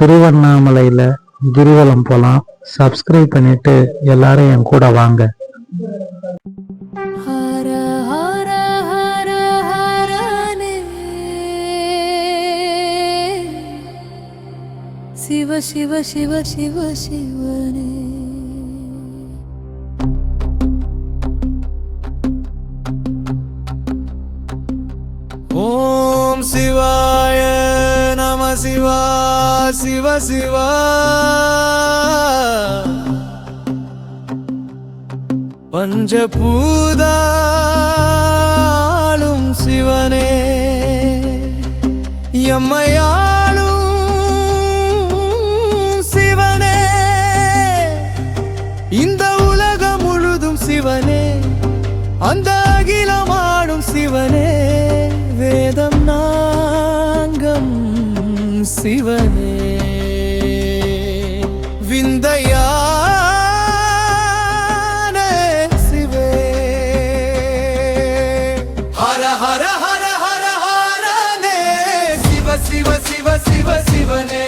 திருவண்ணாமலையில் கிரிவலம் போகலாம் சப்ஸ்கிரைப் பண்ணிட்டு எல்லாரும் என் கூட வாங்க. ஹர ஹர ஹர ஹரனே. சிவ சிவ சிவ சிவ சிவனே. ஓம் நம சிவா சிவ சிவா. பஞ்சபூதா சிவனே. விந்தையான சிவே ஹர ஹர ஹர ஹர ஹரனே. சிவ சிவ சிவ சிவ சிவனே.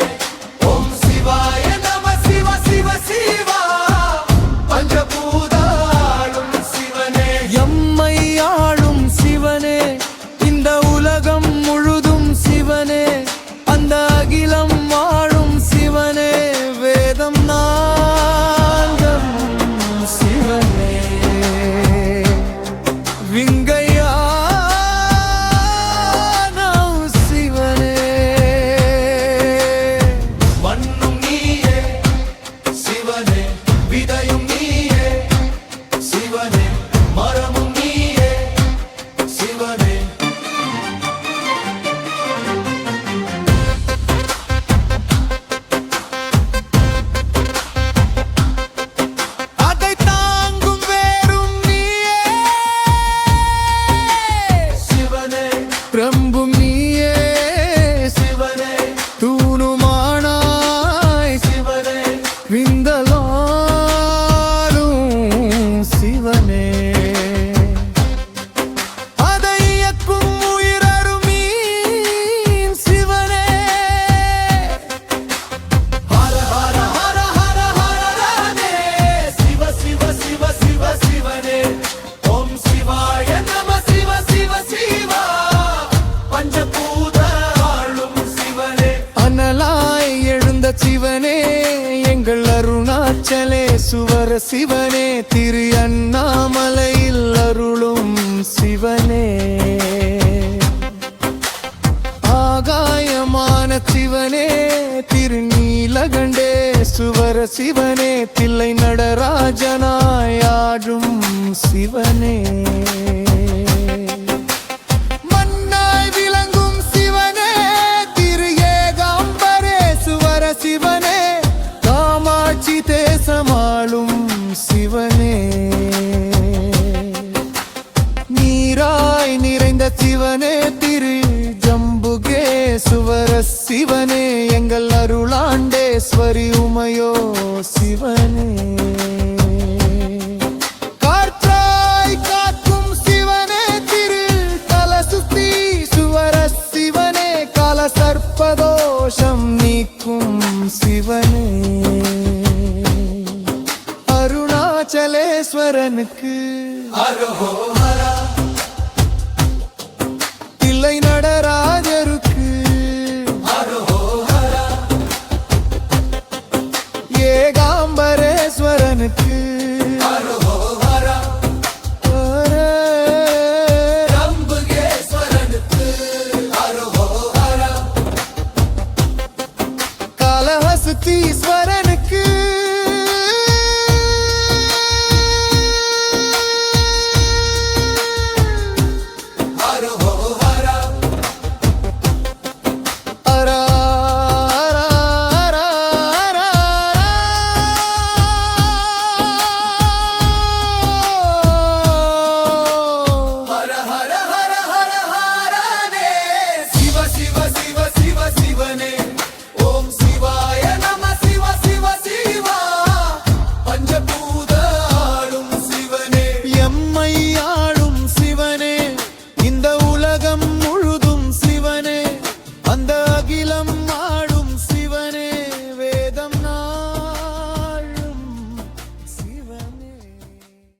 சிவனே எங்கள் அருணாச்சலே சுவர சிவனே திரு அண்ணாமலையில் அருளும் சிவனே. ஆகாயமான சிவனே திருநீலகண்டே சுவர சிவனே தில்லை நடராஜனாயாடும் சிவனே. அருளாண்டேஸ்வரி உமையோ சிவனே. காற்றாய் காக்கும் சிவனே திரு கலசுத்தி சுவர சிவனே கால சர்ப்பதோஷம் நீக்கும் சிவனே. அருணாச்சலேஸ்வரனுக்கு தில்லை நடராஜருக்கு You.